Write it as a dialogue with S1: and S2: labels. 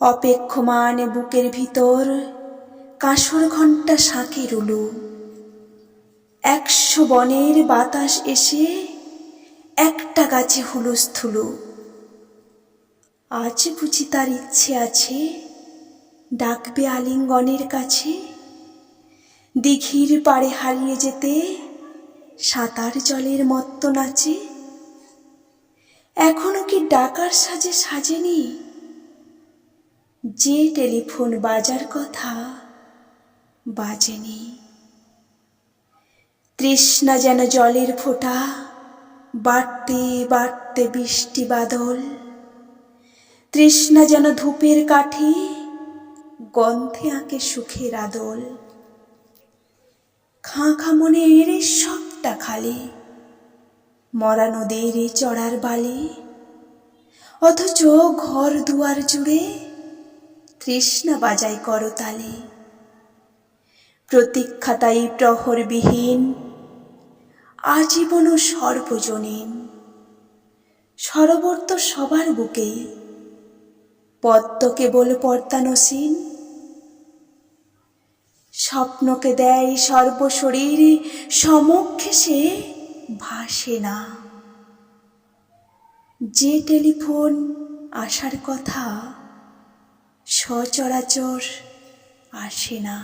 S1: অপেক্ষমান বুকের ভিতর কাঁসর ঘণ্টা শাঁকে রুলু। একশো বনের বাতাস এসে একটা গাছে হুলুস্থুলু আজ বুঝি তার ইচ্ছে আছে ডাকবে আলিঙ্গনের কাছে। দিঘির পাড়ে হারিয়ে যেতে সাঁতার জলের মত্ত নাচে। এখনও কি ডাকার সাজে সাজেনি যে টেলিফোন বাজার কথা বাজেনি। তৃষ্ণা যেন জলের ফোঁটা, বাড়তে বাড়তে বৃষ্টি বাদল। তৃষ্ণা যেন ধূপের কাঠি, গন্ধে আঁকে সুখের আদল। খাঁ খাঁ মনে এড়ে সবটা খালি, মরা নদীর চড়ার বালি। অথচ ঘর দুয়ার জুড়ে তৃষ্ণা বাজায় করতালি প্রতীক্ষা তাই প্রহরবিহীন আজীবন সর্বজনীন। সরোবর তো সবার বুকেই পদ্ম কেবল পর্দানসীন স্বপ্নকে দেয় সর্বশরীর সমক্ষে সে ভাসে না। যে টেলিফোন আসার কথা সচরাচর আসে না।